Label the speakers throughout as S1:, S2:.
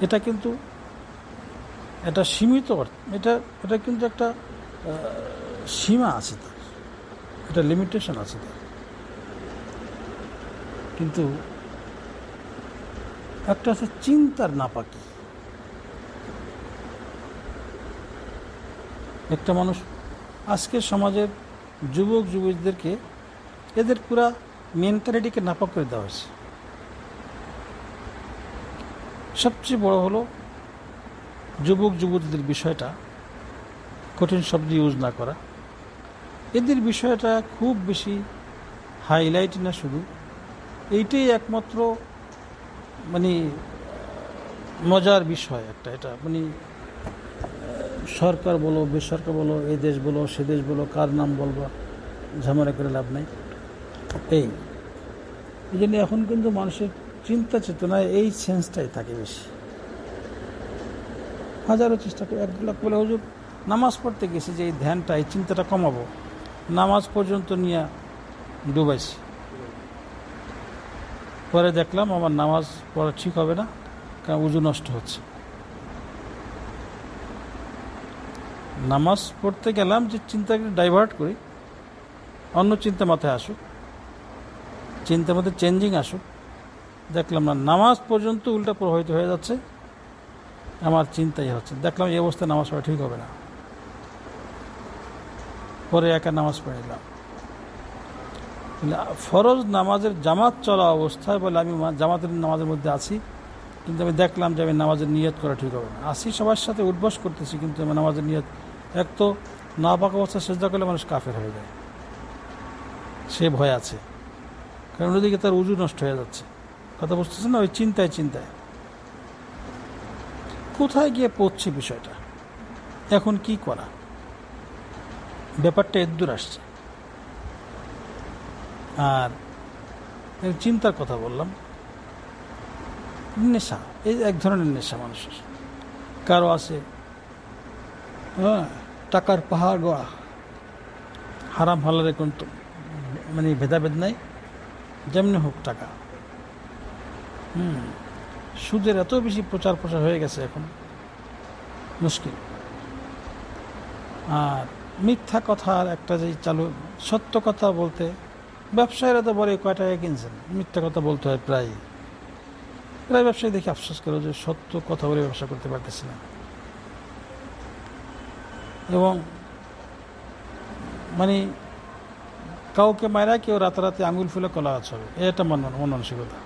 S1: এটা কিন্তু এটা সীমিত অর্থ। এটা এটা কিন্তু একটা সীমা আছে তার। এটা লিমিটেশন আছে তার। কিন্তু একটা আছে চিন্তার নাপাকি। একটা মানুষ আজকের সমাজের যুবক যুবতীদেরকে এদের পুরা মেন্টালিটিকে নাপাক করে দেওয়া হয়েছে। সবচেয়ে বড় হলো যুবক যুবতীদের বিষয়টা, কঠিন শব্দ ইউজ না করা। এদের বিষয়টা খুব বেশি হাইলাইট না শুধু। এইটাই একমাত্র মানে মজার বিষয় একটা এটা। মানে সরকার বলো, বেসরকার বলো, এই দেশ বলো, সে দেশ বলো, কার নাম বলব, ঝামেলা করে লাভ নাই। এই। এই জন্য এখন কিন্তু মানুষের চিন্তা চেতনায় এই সেন্সটাই থাকে বেশি। হাজারো চেষ্টা করে, এক লাখ বলে, হুজুর, নামাজ পড়তে গেছি যে এই ধ্যানটা, এই চিন্তাটা কমাবো। নামাজ পর্যন্ত নিয়ে ডুবাইছি। পরে দেখলাম আমার নামাজ পড়া ঠিক হবে না, কারণ উজু নষ্ট হচ্ছে। নামাজ পড়তে গেলাম যে চিন্তাকে ডাইভার্ট করি, অন্য চিন্তা মাথায় আসুক, চিন্তার মধ্যে চেঞ্জিং আসুক দেখলাম না, নামাজ পর্যন্ত উল্টা প্রভাবিত হয়ে যাচ্ছে। আমার চিন্তাই হচ্ছে, দেখলাম এই অবস্থায় নামাজ পড়া ঠিক হবে না। পরে একা নামাজ পড়ে নিলাম ফরজ নামাজের জামাত চলা অবস্থায় বলে আমি জামাতের নামাজের মধ্যে আছি, কিন্তু আমি দেখলাম যে আমি নামাজের নিয়ত করা ঠিক হবে না। আসি সবার সাথে উদ্বাস করতেছি, কিন্তু আমি নামাজের নিয়ত, এক তো না পাক অবস্থা সেজদা করলে মানুষ কাফের হয়ে যায়। সে ভয় আছে, কারণ ওদিকে তার উজু নষ্ট হয়ে যাচ্ছে। কথা বুঝতেছে না, ওই চিন্তায় চিন্তায়। কোথায় গিয়ে পড়ছে বিষয়টা? এখন কি করা? ব্যাপারটা এদ্দুর আসছে। আর চিন্তার কথা বললাম। নেশা, এই এক ধরনের নেশা মানুষের। কারও আছে হ্যাঁ টাকার পাহাড় গোয়া হারাম হালারে কোন তো মানে ভেদাভেদ নাই। যেমনি হোক টাকা। হুম। সুদের এত বেশি প্রচার প্রসার হয়ে গেছে এখন। মুশকিল। আর মিথ্যা কথার একটা যে চালু, সত্য কথা বলতে ব্যবসায়ীরা তো বলে কয় টাকা কিনছেন? মিথ্যা কথা বলতে হয় প্রায়। প্রায় ব্যবসায়ী দেখে আফসোস করে যে সত্য কথা বলে ব্যবসা করতে পারতেছি না। এবং মানে কাউকে মায়েরা কেউ রাতারাতি আঙুল ফুলে কলা আছে এটা মন মানসিকতা।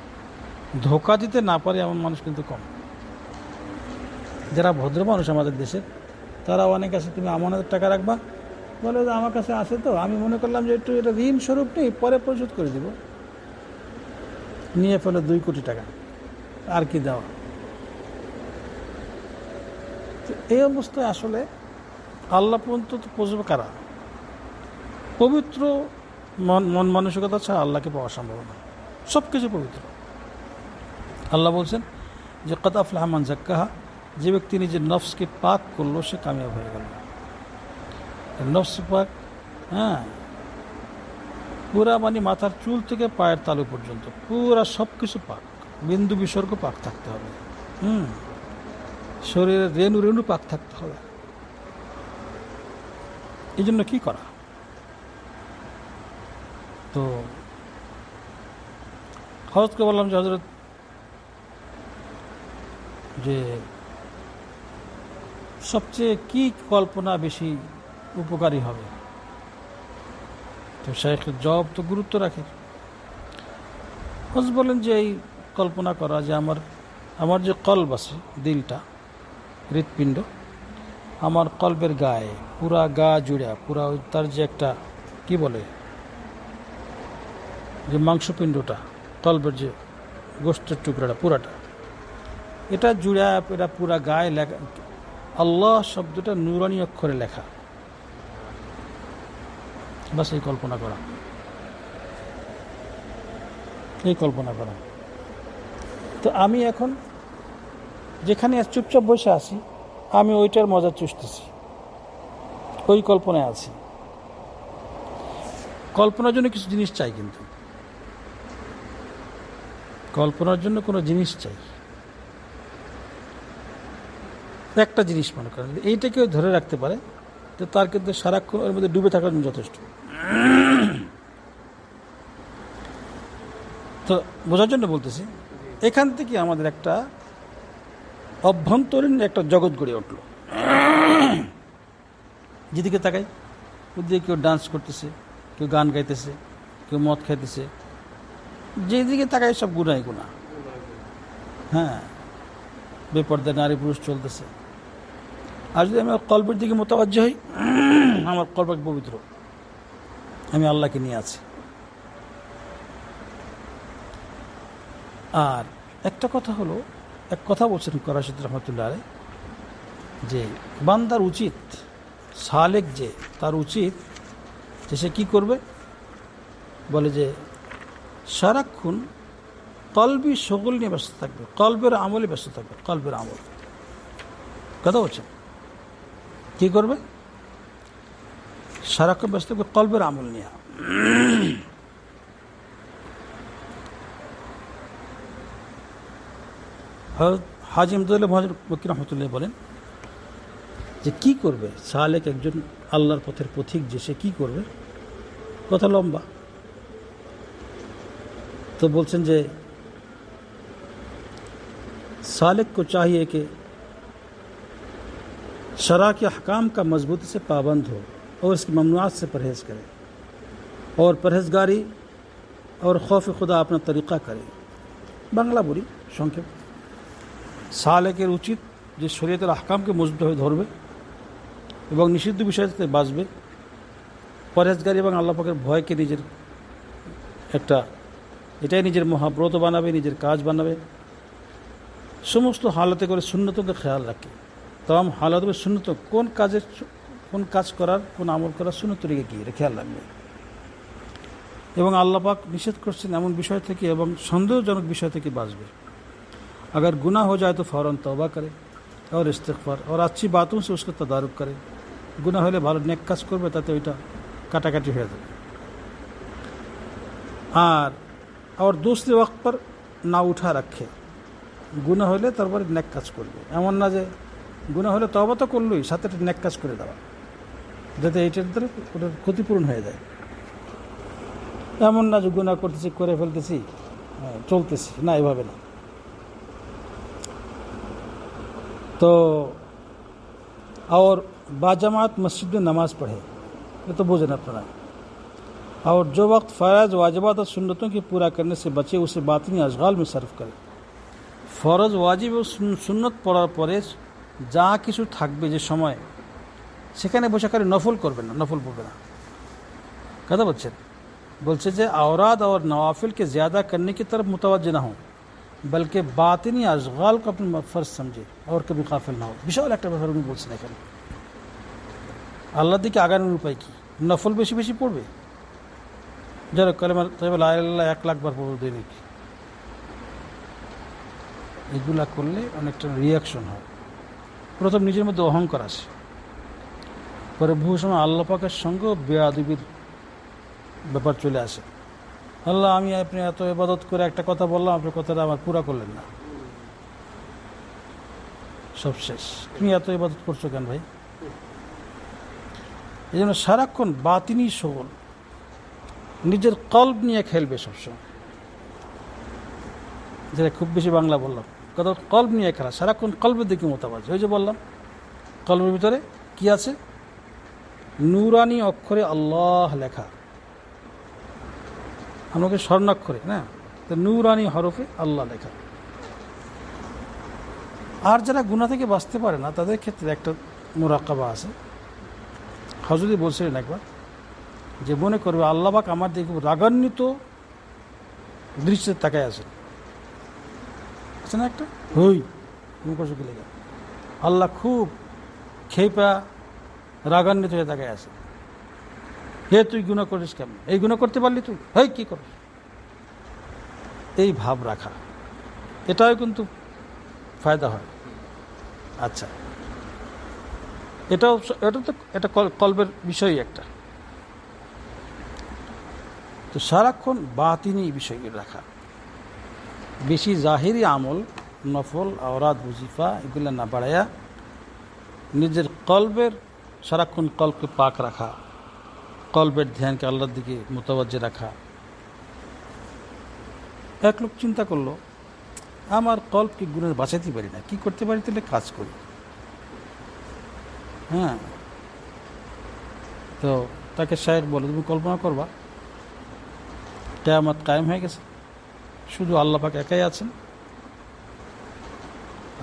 S1: ধোকা দিতে না পারে এমন মানুষ কিন্তু কম। যারা ভদ্র মানুষ আমাদের দেশের, তারা অনেক আছে, তুমি আমাদের টাকা রাখবা? বলে যে আমার কাছে আছে তো। আমি মনে করলাম যে একটু এটা ঋণ স্বরূপ নেই, পরে পরিশোধ করে দিব। নিয়ে ফেলে দুই কোটি টাকা, আর কি দেওয়া? এই অবস্থায় আসলে আল্লাহ পর্যন্ত তো পুষবে কারা? পবিত্র মন মন মানসিকতা ছাড়া আল্লাহকে পাওয়া সম্ভব না। সব কিছু পবিত্র। আল্লাহ বলছেন যে কদাফল হামান জাক্কাহা যে ব্যক্তি নিজের নফসকে পাক করল, সে কামিয়াব হয়ে গেল। নফস পাক হ্যাঁ পুরা মানে মাথার চুল থেকে পায়ের তালু পর্যন্ত, পুরা সব কিছু পাক। বিন্দু বিসর্গ পাক থাকতে হবে। হুম শরীরের রেণু রেণু পাক থাকতে হবে। এই জন্য কী করা? তো, হজরতকে বললাম যে, হজরত যে সবচেয়ে কি কল্পনা বেশি উপকারী হবে? তো শেখের জবাব তো গুরুত্ব রাখে। হজ বলেন যে এই কল্পনা করা যে আমার আমার যে কল্প আছে দিলটা, হৃৎপিণ্ড, আমার কল্পের গায়ে পুরা গা জুড়া, পুরা তার যে একটা, কি বলে, যে মাংসপিণ্ডটা, কল্পের যে গোষ্ঠের টুকরাটা, পুরাটা এটা জুড়া, এটা পুরা গায়ে লেখা। আল্লাহ শব্দটা নুরানি অক্ষরে লেখা। বাস এই কল্পনা করা। এই কল্পনা করা। তো আমি এখন যেখানে চুপচাপ বসে আছি, আমি ওইটার মজা চুষতেছি। ওই কল্পনায় আছি। কল্পনার জন্য কিছু জিনিস চাই কিন্তু। কল্পনার জন্য কোনো জিনিস চাই। একটা জিনিস মনে করেন এইটা কেউ ধরে রাখতে পারে তো তার কিন্তু সারাক্ষণ ওর মধ্যে ডুবে থাকার জন্য যথেষ্ট। তো বোঝার জন্য বলতেছি, এখান থেকে আমাদের একটা অভ্যন্তরীণ একটা জগৎ গড়ে উঠল। যেদিকে তাকাই, ওদিকে কেউ ডান্স করতেছে, কেউ গান গাইতেছে, কেউ মদ খাইতেছে। যেদিকে তাকাই সব গুণাই গুণা হ্যাঁ বেপর্দা নারী পুরুষ চলতেছে। আর যদি আমি কল্পের দিকে মোতাবাজ্য হই, আমার কল্প পবিত্র। আমি আল্লাহকে নিয়ে আছি। আর একটা কথা হলো, এক কথা বলছেন করাশিদ রহমতুল্লাহ যে বান্দার উচিত, সালেক যে, তার উচিত যে সে কী করবে? বলে যে, সারাক্ষণ কলবি সগল নিয়ে ব্যস্ত থাকবে কল্পের আমলে ব্যস্ত থাকবে কল্পের আমল। কথা বলছেন? কি করবে? সারাক্ষণ ব্যস্ত থাকবে আমল নিয়ে। হাজি আহমদুল্লাহ রহমতুল্লাহ বলেন যে কি করবে? সালেক একজন আল্লাহর পথের পথিক যে সে কী করবে? কথা লম্বা। তো বলছেন যে সালেক কো চাহিয়ে शरा के अहकाम का मजबूती से पाबंद हो और इसकी ममनुआत से परहेज़ करे और परहेजगारी और खौफ खुदा अपना तरीक़ा करे বাংলা বলি সংক্ষেপ সালেকের উচিত যে শরীয়তের আহকামকে মজবুতভাবে ধরবে এবং নিষিদ্ধ বিষয় থেকে বাঁচবে পরেজগারি এবং আল্লাপাকের ভয়কে নিজের একটা এটাই নিজের মহাব্রত বানাবে নিজের কাজ বানাবে সমস্ত হালতে করে শূন্যতকে খেয়াল রাখে তাম হালত में শূন্যত কোন কাজের কোন কাজ করার কোন আমল করার শূন্য তরিকে কী এটা খেয়াল রাখবে এবং আল্লাপাক নিষেধ করছেন এমন বিষয় থেকে এবং সন্দেহজনক বিষয় থেকে বাঁচবে अगर गुनाह हो जाए तो फ़ौरन तौबा करे और इस्तगफार और अच्छी बातों से उसका तदारुक करे গুনাহ হলে ভালো নেক কাজ করবে তাতে ওইটা কাটাকাটি হয়ে যাবে আর और दूसरे वक्त पर না উঠা রাখে গুণা হলে তারপরে নেক কাজ করবে এমন না যে গুণা হলে তবা তো করলোই সাথে একটা নেক কাজ করে দেওয়া যাতে এইটার দ্বারা ওটার ক্ষতিপূরণ হয়ে যায় এমন না যে গুণা করতেছি করে ফেলতেছি হ্যাঁ, চলতেছি না এভাবে না तो और बाजमात मस्जिद में नमाज पढ़े ये तो बोझ अपना और जो वक्त फ़रज़ वाजिबात और सुन्नतों की पूरा करने से बचे उसे बातनी अशगाल में सर्फ करे ফরজ ওয়াজিব ও সুন- সুন্নত পড়ার পরে যা কিছু থাকবে যে সময় সেখানে বসে করে নফল করবেন না নফল পড়বে না কথা বলছেন বলছে যে औराद और नवाफिल के ज़्यादा करने की तरफ मुतवज्ज ना हो बल्कि बातिनी अशगाल को अपनी फ़र्ज समझे और कभी काफिल না हो বিশাল একটা ব্যাপার উনি বলছেন এখানে আল্লাহর দিকে আগানোর উপায় কি নফল বেশি বেশি পড়বে যারা কালেমা তবে আল্লাহ এক লাখ বার পড়বে দৈনিক এগুলা করলে অনেকটা রিয়াকশন হয় প্রথম নিজের মধ্যে অহংকার আসে পরে বহু সময় আল্লাহ পাকের সঙ্গেও বেয়াদবির ব্যাপার চলে আসে। আল্লাহ, আমি আপনি এত ইবাদত করে একটা কথা বললাম আপনার কথাটা আমার পুরা করলেন না। সব শেষ। তুমি এত ইবাদত করছ কেন ভাই? এই জন্য সারাক্ষণ বাতিনি সবল নিজের কল্প নিয়ে খেলবে সবসময়। যেটা খুব বেশি বাংলা বললাম। কথা কল্প নিয়ে খেলা সারাক্ষণ কল্পের দিকে মোতাবাজ। ওই যে বললাম কল্পের ভিতরে কি আছে? নুরানি অক্ষরে আল্লাহ লেখা। আমাকে স্বর্ণাক্ষরে, না? তো নুরানি হরফে আল্লাহ লেখা। আর যারা গুণা থেকে বাঁচতে পারে না, তাদের ক্ষেত্রে একটা মোরাকাবা আছে। হজরত বলছিলেন একবার যে মনে করবে আল্লাহবাক আমার দিকে রাগান্বিত দৃশ্যের তাকায় আছেন। আছে না একটা? হই মুখোশ লেগে আল্লাহ খুব খেপা, রাগান্বিত হয়ে তাকায় আছে। হে, তুই গুণা করিস কেমন? এই গুণা করতে পারলি তুই? হেই, কি করিস? এই ভাব রাখা, এটাও কিন্তু ফায়দা হয়। আচ্ছা এটাও এটা তো এটা কল- কল্পের বিষয়ই একটা। তো সারাক্ষণ বাতিনি বিষয়গুলো রাখা। বেশি জাহিরি আমল, নফল, আওরাত বুজিফা এগুলো না বাড়াইয়া নিজের কল্পের সারাক্ষণ কল্পকে পাক রাখা কল্পের ধ্যানকে আল্লাহর দিকে মোতাবজ্জে রাখা। এক লোক চিন্তা করল, আমার কল্পকে গুণের বাঁচাতে পারি না, কি করতে পারি তাহলে কাজ করি? হ্যাঁ। তো তাকে শায়ের বলে, তুমি কল্পনা করবা, কেয়ামত কায়েম হয়ে গেছে শুধু আল্লাহ পাক একাই আছেন।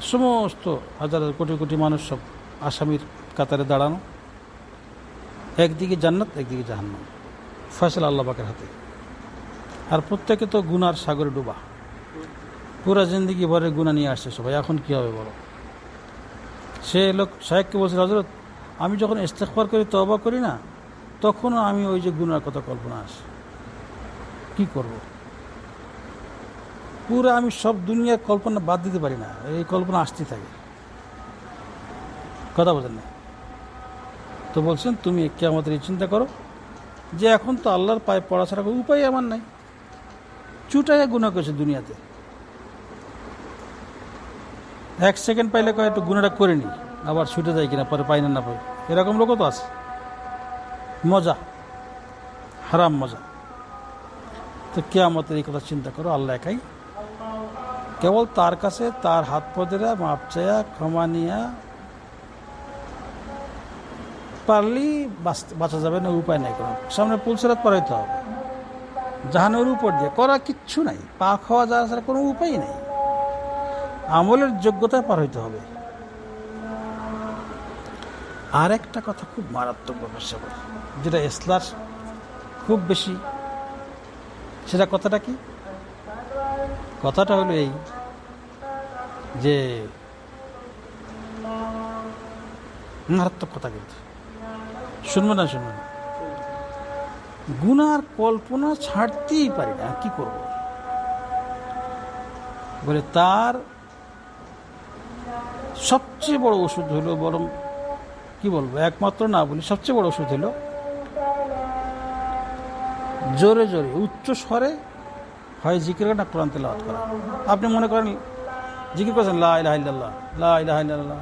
S1: সমস্ত হাজার কোটি কোটি মানুষ সব আসামির কাতারে দাঁড়ানো। একদিকে জান্নাত, একদিকে জাহান্নাম। ফয়সলা আল্লাহ পাকের হাতে। আর প্রত্যেকে তো গুনার সাগরে ডুবা। পুরা জিন্দিগি ভরে গুণা নিয়ে আসছে সবাই। এখন কী হবে বলো? সে লোক সাহেবকে বলছে হজরত আমি যখন ইস্তেকবার করি তবা করি না, তখনও আমি ওই যে গুনার কথা কল্পনা আসে। কি করব? পুরো আমি সব দুনিয়ার কল্পনা বাদ দিতে পারি না। এই কল্পনা আসতেই থাকে। কথা বোঝেন না। তো বলছেন, তুমি কে আমাদের এই চিন্তা করো যে এখন তো আল্লাহর পায়ে পড়া ছাড়া কোনো উপায় আমার নাই। চুটাইয়া গুণা করেছে দুনিয়াতে। এক সেকেন্ড পাইলে কয়, একটু গুণাটা করে নি আবার ছুটে যায় কিনা, পরে পাই না না পাই। এরকম লোকও তো আছে। মজা। হারাম মজা। তো কে আমাদের এই কথা চিন্তা করো, আল্লাহ একাই কেবল তার কাছে তার হাত পদেরা, মাপ চায়া, ক্ষমা নিয়া পারলেই বাঁচ- যাবে না, উপায় নাই কোনো। সামনে পুলসেরাত পারাইতে হবে। জাহানের উপর দিয়ে করা কিচ্ছু নাই। পা খাওয়া যাওয়া ছাড়া কোনো উপায় নেই। আমলের যোগ্যতায় পার হইতে হবে। আর একটা কথা খুব মারাত্মক ব্যাপার যেটা এসলার খুব বেশি। সেটা কথাটা কি? কথাটা হলো এই যে মারাত্মক কথা কিন্তু। শুনব না শুনব না। গুনার কল্পনা ছাড়তেই পারি না, কি করব? বলে তার সবচেয়ে বড় ওষুধ হলো বরং, কি বলব, একমাত্র না বলি, সবচেয়ে বড় ওষুধ হলো জোরে জোরে, উচ্চ স্বরে হয় জিকির না কোরআন তেলাওয়াত করা। আপনি মনে করেন, জিকির করছেন, লা ইলাহা ইল্লাল্লাহ, লা ইলাহা ইল্লাল্লাহ।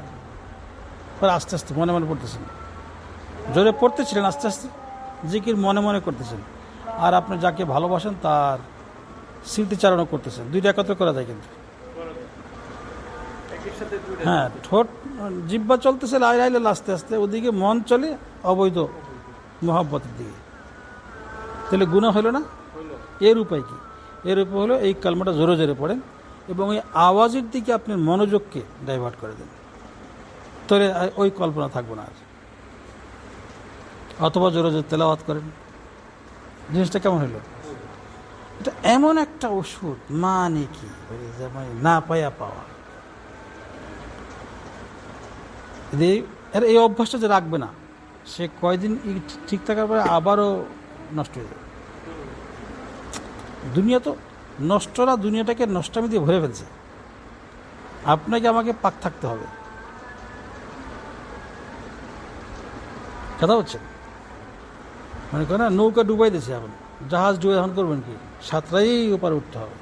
S1: পরে আস্তে আস্তে মনে মনে পড়তেছেন। জোরে পড়তেছিলেন, আস্তে আস্তে জিকির মনে মনে করতেছেন। আর আপনি যাকে ভালোবাসেন, তার স্মৃতিচারণও করতেছেন। দুইটা একত্র করা যায় কিন্তু। হ্যাঁ ঠোঁট জিব্বা চলতেছে লাই লাইলে আস্তে আস্তে। ওদিকে মন চলে অবৈধ মহাব্বতের দিকে। তাহলে গুণা হলো না? এর উপায় কি? এর উপর হলো এই কালমাটা জোরে জোরে পড়েন এবং ওই আওয়াজের দিকে আপনার মনোযোগকে ডাইভার্ট করে দেন। তাহলে ওই কল্পনা থাকব না আর। অথবা জোরে জোরে তেলাওয়াত করেন। জিনিসটা কেমন হলো? এটা এমন একটা ওষুধ মানে কি? না পায়া পাওয়া। এই অভ্যাসটা যে রাখবে না, সে কয়দিন ঠিক থাকার পরে আবারও নষ্ট হয়ে যাবে। দুনিয়া তো নষ্টরা দুনিয়াটাকে নষ্টামি দিয়ে ভরে ফেলছে। আপনাকে আমাকে পাক থাকতে হবে। কথা হচ্ছে মানে কেন নৌকা ডুবাই দিয়েছে এখন। জাহাজ ডুবে এখন করবেন কি? সাঁতরাই ওপারে উঠতে হবে।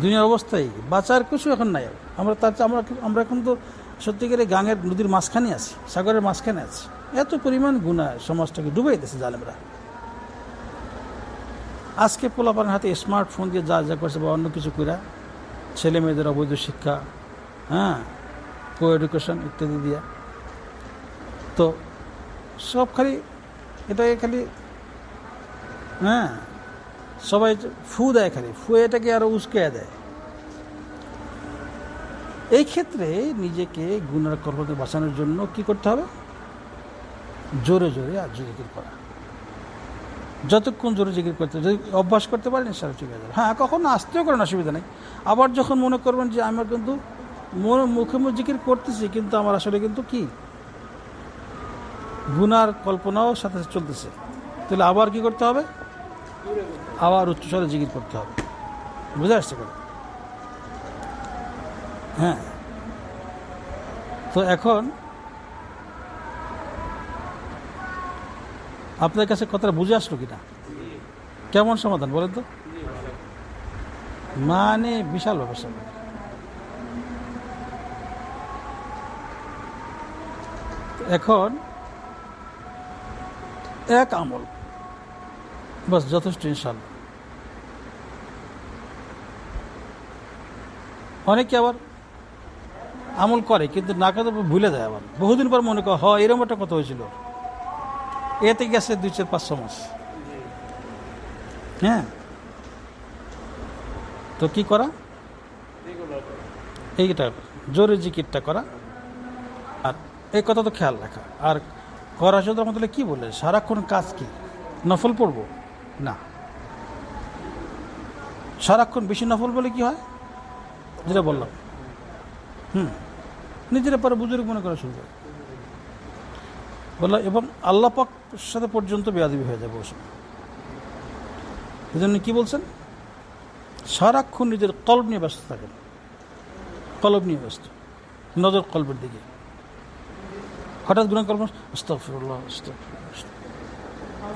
S1: দুনিয়ার অবস্থায় বাঁচার কিছু এখন নাই। আমরা তার আমরা আমরা এখন তো সত্যিকারে গাঙের নদীর মাঝখানে আছি, সাগরের মাঝখানে আছি। এত পরিমাণ গুণা সমাজটাকে ডুবাই দিয়েছে জালেমরা। আজকে পোলাপানের হাতে স্মার্টফোন দিয়ে যা যা করছে বা অন্য কিছু কইরা ছেলে মেয়েদের অবৈধ শিক্ষা হ্যাঁ কো এডুকেশন ইত্যাদি দিয়া। তো সব খালি এটাকে খালি হ্যাঁ সবাই ফু দেয় খালি। ফু এটাকে আরও উস্কে দেয়। এই ক্ষেত্রে নিজেকে গুণার কর্মকে বাঁচানোর জন্য কি করতে হবে? জোরে জোরে আর জিকির করা। যতক্ষণ জোরে জিকির করতে যদি অভ্যাস করতে পারেন সেটা ঠিক আছে হ্যাঁ কখনো আসতেও করেন, অসুবিধা নেই। আবার যখন মনে করবেন যে আমার কিন্তু মুখে মুখে জিকির করতেছি, কিন্তু আমার আসলে কিন্তু কি? গুনার কল্পনাও সাথে সাথে চলতেছে। তাহলে আবার কি করতে হবে? আবার উচ্চস্বরে জিকির করতে হবে। বুঝে আসছে কথা? হ্যাঁ। তো এখন আপনার কাছে কথাটা বুঝে আসলো কিনা? কেমন সমাধান বলেন তো? মানে বিশাল ব্যবসা এখন এক আমল। বাস, যথেষ্ট ইনশাল্লাহ অনেকে আবার আমল করে, কিন্তু না করে ভুলে যায় আবার। বহুদিন পর মনে করে, হ, এরকম একটা কথা হয়েছিল। এতে গেছে দুই চার পাঁচশো মাস। হ্যাঁ। তো কি করা? এইটা জোরে জিকিরটা করা। আর এই কথা তো খেয়াল রাখা। আর করা শুধু আমাদের কি বলে? সারাক্ষণ কাজ কি? নফল পড়ব? না। সারাক্ষণ বেশি নফল বলে কি হয়? যেটা বললাম। হুম। নিজের পরে বুজুর্গ মনে করা শুরু করে বললাম এবং আল্লাহ পাক সাথে পর্যন্ত বেয়াদবি হয়ে যাবে ওসব। এই জন্য কী বলছেন? সারাক্ষণ নিজের কল্প নিয়ে ব্যস্ত থাকেন। কলব নিয়ে ব্যস্ত। নজর কল্পের দিকে। হঠাৎ গুণা কল্প।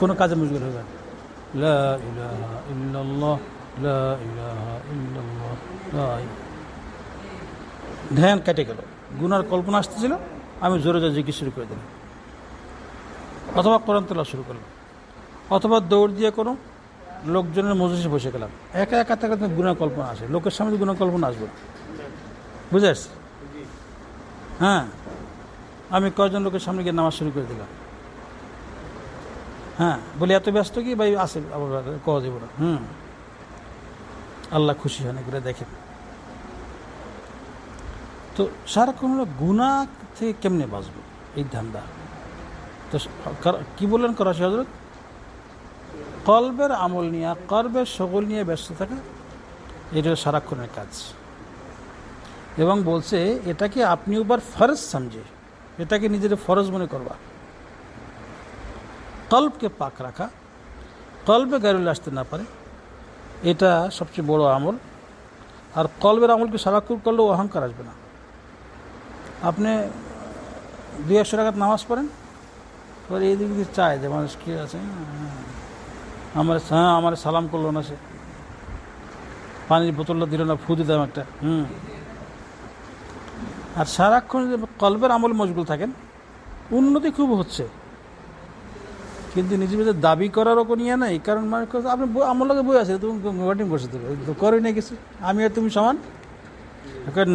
S1: কোনো কাজে মজগুল হয়ে যান। লা। ধ্যান কেটে গেল। গুনার কল্পনা আসতেছিল, আমি জোরে জোরে জিজ্ঞেস করে দিলাম। অথবা কোরআন তোলা শুরু করলাম। অথবা দৌড় দিয়ে কোনো লোকজনের মজলিসে বসে গেলাম। একা একা থাকা গুণার কল্পনা আসে। লোকের সামনে গুণার কল্পনা আসবে। বুঝে আসছে? হ্যাঁ। আমি কয়েকজন লোকের সামনে গিয়ে নামাজ শুরু করে দিলাম? হ্যাঁ। বলি, এত ব্যস্ত কি? ভাই আসে আবার কওয়া যাবে না। হুম। আল্লাহ খুশি হয় এগুলো দেখেন। তো সারাক্ষণ গুণা থেকে কেমনে বাঁচবো? এই ধান্দা। তো কর- কি বললেন করাচি হজরত কলবের আমল নিয়ে কর্বের সকল নিয়ে ব্যস্ত থাকা, এটা সারাক্ষণের কাজ। এবং বলছে, এটাকে আপনি উপর ফরজ সমঝে এটাকে নিজের ফরজ মনে করবা। কল্পকে পাক রাখা কল্পে গাড়ি আসতে না পারে, এটা সবচেয়ে বড় আমল। আর কলবের আমলকে সারাক্ষণ করলেও অহংকার আসবে না। আপনি দুই একশো টাকার নামাজ পড়েন এবার এই দিকে চায় যে মানুষ কি আছে? আমার হ্যাঁ আমার সালাম করল না সে। পানির বোতলটা দিল না, ফু দিতাম একটা। হুম। আর সারাক্ষণ যদি কল্পের আমল মজগুল থাকেন, উন্নতি খুব হচ্ছে। কিন্তু নিজের ভিতরে দাবি করারও কোনো ইয়ে নাই, কারণ মানে আপনি আমার লগে বই আছে তুমি ওয়াটিং করছে তো করোই না কিছু। আমি আর তুমি সমান?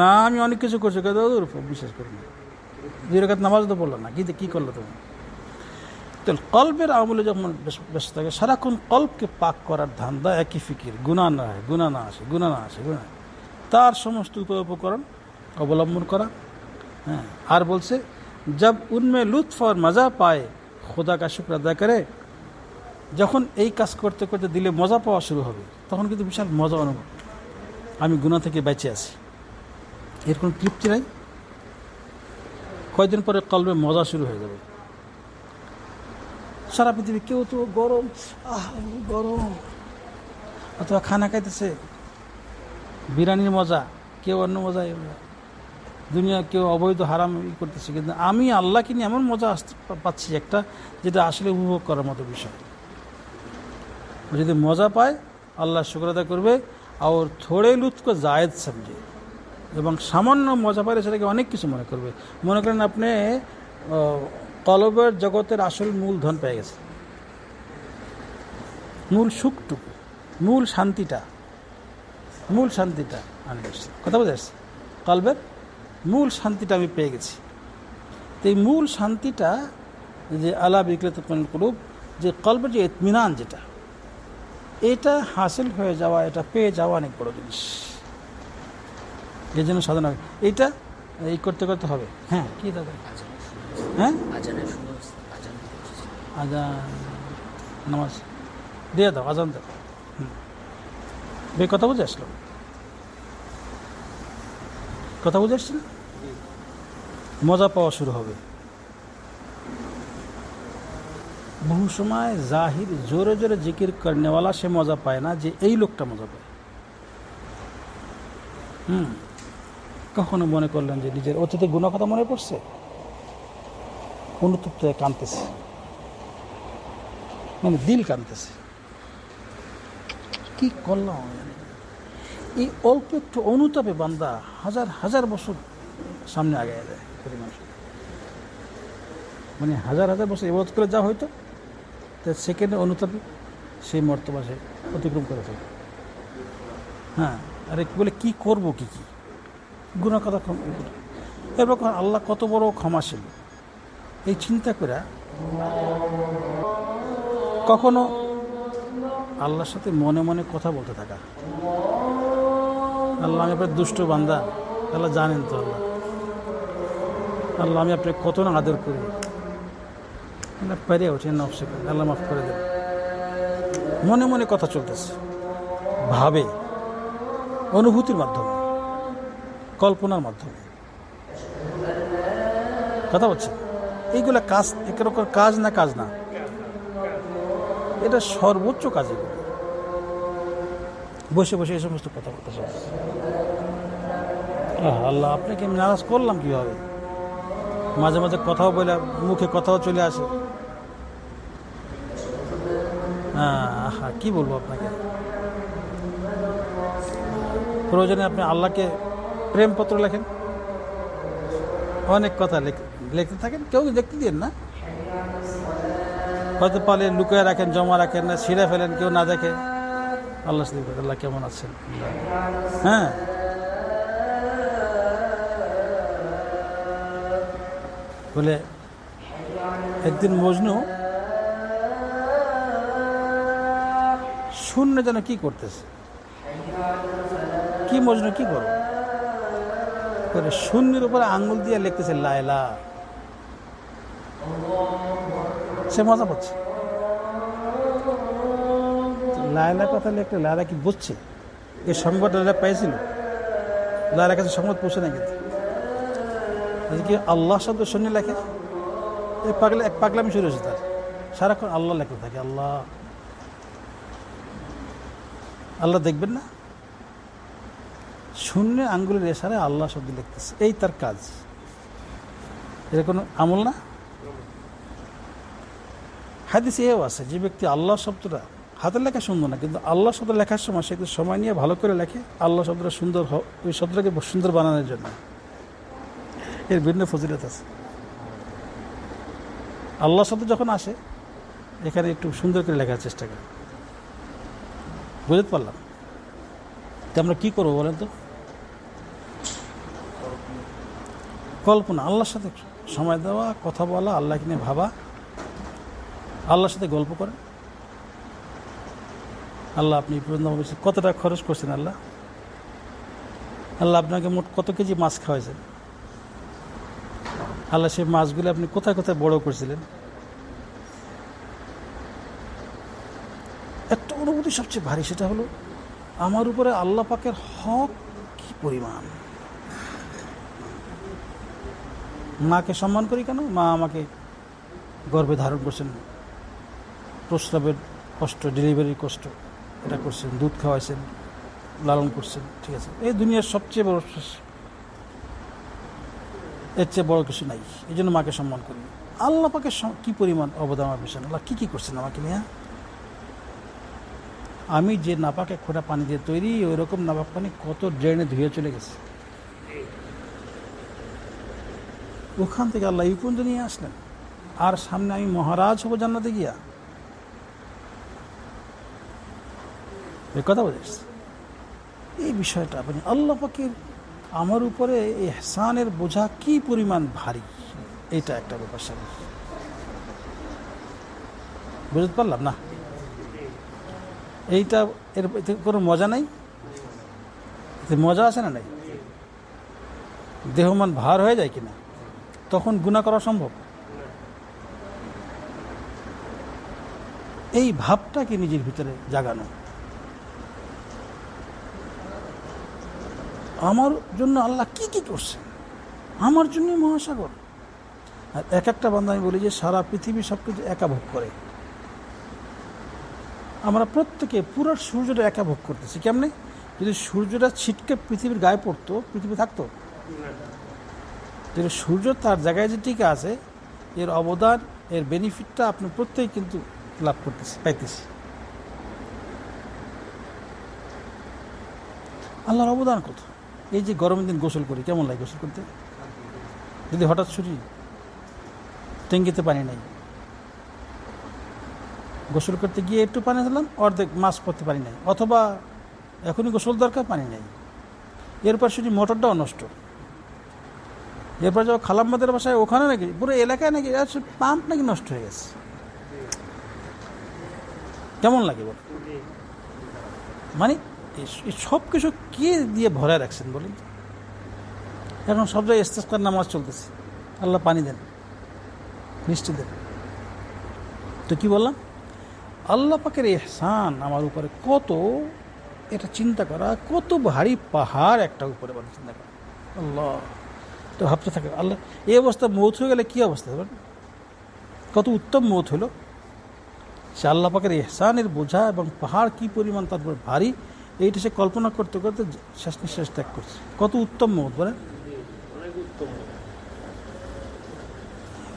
S1: না, আমি অনেক কিছু করছি। বিশ্বাস করি না। দুই রেখাত নামাজ তো পড়ল না কিন্তু কি করল তুমি? তো কল্পের আমলে যখন ব্যস্ত থাকে, সারাক্ষণ কল্পকে পাক করার ধান্দা একই ফিকির গুণা না হয় গুণা না আসে গুণা না আসে গুণা তার সমস্ত উপায় উপকরণ অবলম্বন করা হ্যাঁ। আর বলছে, জব উনমে লুৎফ আর মজা পায়, খোদা কা শুক্র আদা করে। যখন এই কাজ করতে করতে দিলে মজা পাওয়া শুরু হবে, তখন কিন্তু বিশাল মজা অনুভব। আমি গুণা থেকে বেঁচে আছি। এর কোনো তৃপ্তি নাই? কয়দিন পরে কলবে মজা শুরু হয়ে যাবে। সারা পৃথিবী কেউ তো গরম, আহ, গরম। অথবা খানা খাইতেছে। বিরিয়ানির মজা, কেউ অন্য মজা। দুনিয়া কেউ অবৈধ, হারাম করতেছে। কিন্তু আমি আল্লাহকে নিয়ে এমন মজা আসতে পাচ্ছি একটা, যেটা আসলে উপভোগ করার মতো বিষয়। যদি মজা পায়, আল্লাহ শুক্রতা করবে। আর থোড়ে লুৎকো জায়েদ সমঝে এবং সামান্য মজা পাইলে সেটাকে অনেক কিছু মনে করবে। মনে করেন আপনি কলবের জগতের আসল মূল ধন পেয়ে গেছে। মূল সুখটুকু, মূল শান্তিটা মূল শান্তিটা আমি কথা বুঝে আসছি? কলবের মূল শান্তিটা আমি পেয়ে গেছি। তো এই মূল শান্তিটা যে আলা বিক্রেত করুপ যে কলবের যে ইতমিনান যেটা, এটা হাসিল হয়ে যাওয়া, এটা পেয়ে যাওয়া অনেক বড় জিনিস। এই জন্য সাধনা এইটা এই করতে করতে হবে। হ্যাঁ কি দাদা হ্যাঁ?
S2: আজান
S1: নামাজ। দিয়ে দাও আজান দাও। বে কথা বুঝে আসলো? কথা বুঝে আসছে মজা পাওয়া শুরু হবে। বহু সময় জাহির জোরে জোরে জিকির করনেওয়ালা সে মজা পায় না যে এই লোকটা মজা পায়। হুম। কখনো মনে করলেন যে নিজের অতীতে গুণা কথা মনে পড়ছে? অনুতপ্ত কাঁদতেছে মানে দিল কাঁদতেছে কি করলাম এই অল্প একটু অনুতাপে বান্দা হাজার হাজার বছর সামনে আগে যায় মানে হাজার হাজার বছর এবাদত করে যা হয়তো তার সেকেন্ডে অনুতাপে সেই মর্তবা সে অতিক্রম করে ফেলে। হ্যাঁ আরে বলে কি করব, কি কি? গুণা কথা এরপর আল্লাহ কত বড় ক্ষমাশীল। এই চিন্তা করে কখনো আল্লাহর সাথে মনে মনে কথা বলতে থাকা। আল্লাহ, আমি আপনার দুষ্ট বান্দা। আল্লাহ জানেন তো আল্লাহ। আল্লাহ, আমি আপনাকে কত না আদর করি। আল্লাহ পেরে ওঠে, নফসে আল্লাহ মাফ করে দেন। মনে মনে কথা চলতেছে। ভাবে। অনুভূতির মাধ্যমে। কল্পনার মাধ্যমে। কথা বলছে এইগুলা কাজ একরকম কাজ না কাজ না। এটা সর্বোচ্চ কাজ বসে বসে এই সমস্ত কথা চলছে আল্লাহ, আপনাকে আমি নারাজ করলাম কীভাবে? মাঝে মাঝে কথাও বলে, মুখে কথাও চলে আসে। আহা কি বলব আপনাকে? প্রয়োজনে আপনি আল্লাহকে প্রেমপত্র লেখেন। অনেক কথা লেখ- লিখতে থাকেন, কেউ দেখতে দিন না। হয়তো পালে লুকিয়ে রাখেন, জমা রাখেন না, ছিঁড়ে ফেলেন, কেউ না দেখে। আল্লাহ আল্লাহ কেমন আছেন? হ্যাঁ। বলে, একদিন মজনু শূন্য যেন কি করতেছে? কি মজনু কি করো? শূন্যের উপরে আঙুল দিয়ে লিখতেছে লায়লা সে মজা তো লায়লা কথা লিখলে লায়লা কি বুঝছে? এই সংবাদ লায়লা পেয়েছিল লায়লার কাছে সংবাদ পৌঁছে না কিন্তু। কি আল্লাহ শব্দ শূন্য লেখে, এই পাগলা এক পাগলামি শুরু হয়েছে তার। সারাক্ষণ আল্লাহ লেখতে থাকে, আল্লাহ। আল্লাহ দেখবেন না? শূন্য আঙ্গুলের এসারে আল্লাহ শব্দ লিখতেছে। এই তার কাজ। এটা কোনো আমল না? হাদিস এও আছে, যে ব্যক্তি আল্লাহ শব্দটা হাতের লেখা সুন্দর না, কিন্তু আল্লাহ শব্দ লেখার সময় সে সময় নিয়ে ভালো করে লেখে আল্লাহ শব্দটা সুন্দর ওই শব্দটাকে সুন্দর বানানোর জন্য। এর ভিন্ন ফজিলত আছে। আল্লাহ শব্দ যখন আসে, এখানে একটু সুন্দর করে লেখার চেষ্টা করি বুঝতে পারলাম? তো আমরা কী করব বলেন তো? কল্পনা, আল্লাহর সাথে সময় দেওয়া, কথা বলা, আল্লাহকে নিয়ে ভাবা আল্লাহর সাথে গল্প করেন। আল্লাহ আপনি পর্যন্ত আমার কাছে কত টাকা খরচ করছেন আল্লাহ? আল্লাহ আপনাকে মোট কত কেজি মাছ খাওয়াইছেন? আল্লাহ সেই মাছগুলো আপনি কোথায় কোথায় বড় করছিলেন? একটা অনুভূতি সবচেয়ে ভারী সেটা হলো আমার উপরে আল্লাহ পাকের হক কি পরিমাণ? মাকে সম্মান করি কেন? মা আমাকে গর্ভে ধারণ করছেন। প্রস্রাবের কষ্ট ডেলিভারির কষ্ট, এটা করছেন, দুধ খাওয়াইছেন, লালন করছেন, ঠিক আছে। এই দুনিয়ার সবচেয়ে বড় এর চেয়ে বড় কিছু নাই। এই জন্য মাকে সম্মান করি। আল্লাহ পাকে কী পরিমাণ অবদান আমার পেছনে আল্লাহ কী কী করছেন আমাকে নিয়ে? আমি যে নাপাকে খোঁড়া পানি দিয়ে তৈরি ওই রকম নাপাক পানি কত ড্রেনে ধুয়ে চলে গেছে। ওখান থেকে আল্লাহ এই নিয়ে আসলেন। আর সামনে আমি মহারাজ হব জান্নাতে গিয়া। কথা বুঝেছ এই বিষয়টা আপনি আল্লাহ পাকের আমার উপরে এই এহসানের বোঝা কি পরিমাণ ভারী? এটা একটা ব্যাপার স্যাপার বুঝতে পারলাম না? এইটা এর কোনো মজা নাই? মজা আছে না নাই? দেহমান ভার হয়ে যায় কিনা? তখন গুণা করা সম্ভব? এই ভাবটাকে নিজের ভিতরে জাগানো? আমার জন্য আল্লাহ কি কি করছেন আমার জন্যই মহাসাগর। আর এক একটা বান্ধব আমি বলি যে, সারা পৃথিবী সব কিছু একা ভোগ করে। আমরা প্রত্যেকে পুরো সূর্যটা একা ভোগ করতেছি। কেমনে? যদি সূর্যটা ছিটকে পৃথিবীর গায়ে পড়তো, পৃথিবী থাকতো? যদি সূর্য তার জায়গায় যে টিকে আছে, এর অবদান, এর বেনিফিটটা আপনি প্রত্যেকে কিন্তু লাভ করতেছি, পাইতেছি। আল্লাহর অবদান কত? এই যে গরমের দিন গোসল করি, কেমন লাগে গোসল করতে? যদি হঠাৎ ছুটি ট্যাঙ্কিতে পানি নাই। গোসল করতে গিয়ে একটু পানি দিলাম, অর্ধেক মাছ পড়তে পানি নাই। অথবা এখনই গোসল দরকার, পানি নেই। এরপর শুধু মোটরটাও নষ্ট। এরপর যাব খালাম্মাদের বাসায়, ওখানে নাকি, পুরো এলাকায় নাকি পাম্প নাকি নষ্ট হয়ে গেছে। কেমন লাগে বল? মানে এই- সব কিছু কে দিয়ে ভরে রাখছেন বলেন এখন সব জায়গায় ইস্তেস্কার নামাজ চলতেছে। আল্লাহ পানি দেন, মিষ্টি দেন। তো কি বললাম? আল্লাহ পাকের এহসান আমার উপরে কত, এটা চিন্তা করা, কত ভারী পাহাড় একটা উপরে বলে চিন্তা করা। আল্লাহ। তো ভাবতে থাকে, আল্লাহ, এই অবস্থা মৌত হয়ে গেলে কী অবস্থা হবে কত উত্তম মৌত হলো। সে আল্লাহ পাকের এহসানের বোঝা এবং পাহাড় কি পরিমাণ তার উপর ভারী এইটা সে কল্পনা করতে করতে শেষ নিঃশ্বাস ত্যাগ করছে। কত উত্তম মৌত বলেন?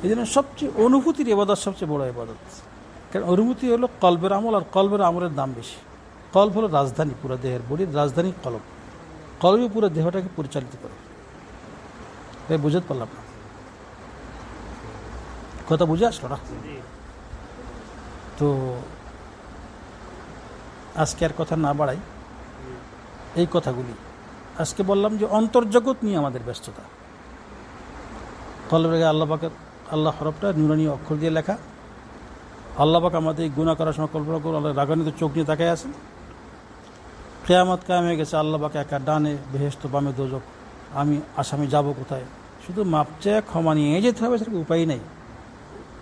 S1: এই জন্য সবচেয়ে অনুভূতির এবাদত সবচেয়ে বড় এবাদত। কারণ অনুভূতি হলো কল্পের আমল, আর কল্পের আমলের দাম বেশি। কল্প হলো রাজধানী, পুরো দেহের বডির রাজধানী কলব কলবই পুরো দেহটাকে পরিচালিত করে। তাই বুঝতে পারলাম না। কথা বুঝে আসলো না? তো আজকে আর কথা না বাড়াই। এই কথাগুলি। আজকে বললাম যে অন্তর্জগৎ নিয়ে আমাদের ব্যস্ততা। কলবের আল্লাহ পাকের আল্লাহ হরফটা নুরানি অক্ষর দিয়ে লেখা। আল্লাহবাক আমাদের এই গুণা করার সময় কল্পনা করুন, আল্লাহ রাগানিত চোখ নিয়ে তাকায় আছেন। কেয়ামত কায়েম হয়ে গেছে, আল্লাহ পাকে একা ডানে বেহেস্ত বামে দোজক। আমি আসামি যাব কোথায়? শুধু মাপ চেয়ে ক্ষমা নিয়ে যেতে হবে সেটা উপায় নেই।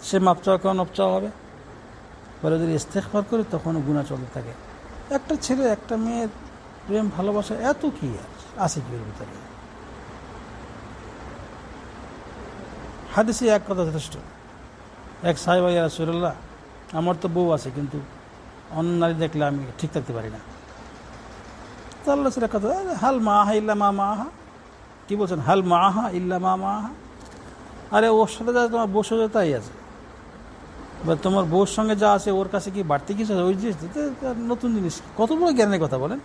S1: সে মাপ চাওয়া কেমন চাওয়া হবে? পরে যদি ইস্তেকবার করে তখন গুণা চলতে থাকে। একটা ছেলে, একটা মেয়ের প্রেম, ভালোবাসা, এত কি আছে ভিতরে? হাদিসে এক কথা যথেষ্ট। এক সাহেব, ইয়া রাসূলুল্লাহ, আমার তো বউ আছে, কিন্তু অন্য নারী দেখলে আমি ঠিক থাকতে পারি না। তো আল্লাহ সেটা কথা হাল মা আহা ইল্লা মা মা আহা কী বলছেন? হাল মা আহা ইল্লা মা মা আহা আরে, ওর সাথে যা তোমার বউ সাথে তাই আছে। বা তোমার বউর সঙ্গে যা আছে, ওর কাছে কি বাড়তি কিছু আছে? ওই জিনিস নতুন জিনিস। কত বড় জ্ঞানের কথা বলেন?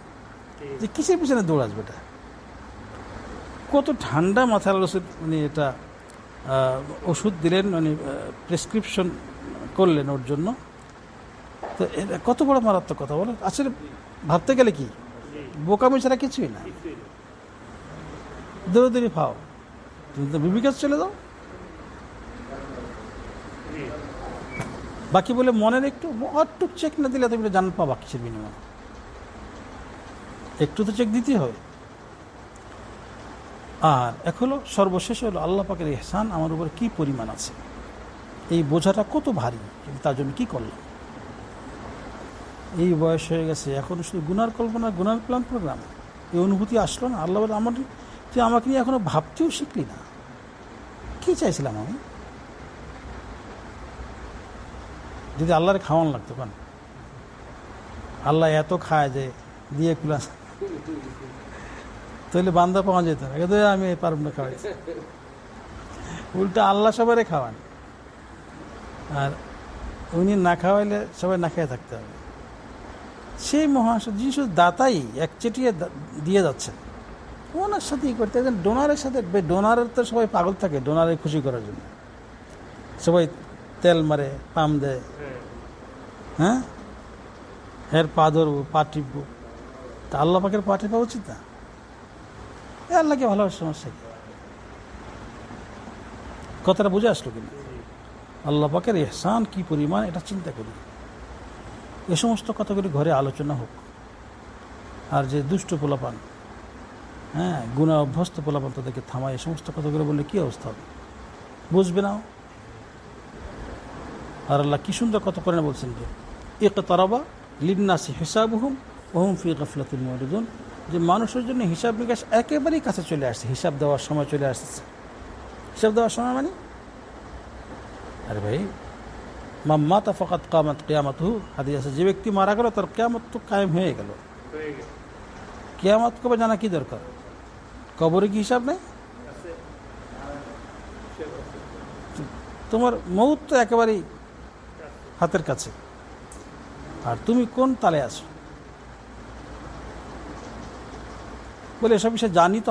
S1: যে কিসের পিছনে দৌড় আসবে এটা? কত ঠান্ডা মাথার ওষুধ মানে এটা ওষুধ দিলেন মানে প্রেসক্রিপশন করলেন ওর জন্য। তো এটা কত বড় মারাত্মক কথা বলো আসলে ভাবতে গেলে কি? বোকামি ছাড়া কিছুই না। দৌড়ে দৌড়ে ফাও। তুমি তো বিবি চলে দাও বাকি বলে মনের একটু অটুক চেক না দিলে তুমি জান পাবা কিসের বিনিময়ে। একটু তো চেক দিতেই হবে। আর এক হলো, সর্বশেষ হলো আল্লাহ পাকের এহসান আমার উপর কি পরিমাণ আছে? এই বোঝাটা কত ভারী, কিন্তু তার জন্য কী করলাম? এই বয়স হয়ে গেছে, এখন শুধু গুনার কল্পনা, গুনার প্ল্যান প্রোগ্রাম এই অনুভূতি আসলো না। আল্লাহ আমার তুই আমাকে নিয়ে এখনও ভাবতেও শিখলি না। কি চাইছিলাম আমি? যদি আল্লাহরে খাওয়ান লাগতো, কেন? আল্লাহ এত খায় যে, দিয়ে কুলাস তাহলে বান্দা পাওয়া যেত না। কিন্তু আমি পারব না খাওয়াইছি। উল্টা আল্লাহ সবারে খাওয়ান। আর উনি না খাওয়াইলে সবাই না খেয়ে থাকতে হবে। সেই মহাশয় যিনি শুধু দাতাই এক চেটিয়ে দিয়ে যাচ্ছেন ওনার সাথে ই করতে একজন ডোনারের সাথে ডোনারের তো সবাই পাগল থাকে ডোনারে খুশি করার জন্য। সবাই তেল মারে পাম দেয়। হ্যাঁ। এর পা ধরবো পা টিপবো তা আল্লাহ পাকের পা পাওয়া উচিত না? এ আল্লাহকে ভালোবাসার সমস্যা কি? কথাটা বুঝে আসলো কিন্তু আল্লাহ পাকের এহসান কি পরিমাণ, এটা চিন্তা করি। এ সমস্ত কথাগুলি ঘরে আলোচনা হোক। আর যে দুষ্ট পোলাপান হ্যাঁ গুণা অভ্যস্ত পোলাপান তাদেরকে থামায়, এ সমস্ত কথাগুলো বললে কী অবস্থা হবে? বুঝবে না আর আল্লাহ কি সুন্দর কথা করে বলছেন যে এক তারাবা লিন্নাসি হিসাব হুম ওহম ফি গফলাতুল মরিদুন যে মানুষের জন্য হিসাব নিকাশ একেবারেই কাছে চলে আসছে। হিসাব দেওয়ার সময় চলে আসছে। হিসাব দেওয়ার সময় মানে? আরে ভাই মাম্মাতা ফকাত কামাত কেয়ামত হু হাদি আছে, যে ব্যক্তি মারা গেল, তার কেয়ামত তো কায়েম হয়ে গেল। কেয়ামত কবে জানা কি দরকার? কবরে কি হিসাব নেই? তোমার মৌত তো একেবারেই হাতের কাছে। আর তুমি কোন তালে আছো? বলে এসব বিষয়ে জানি তো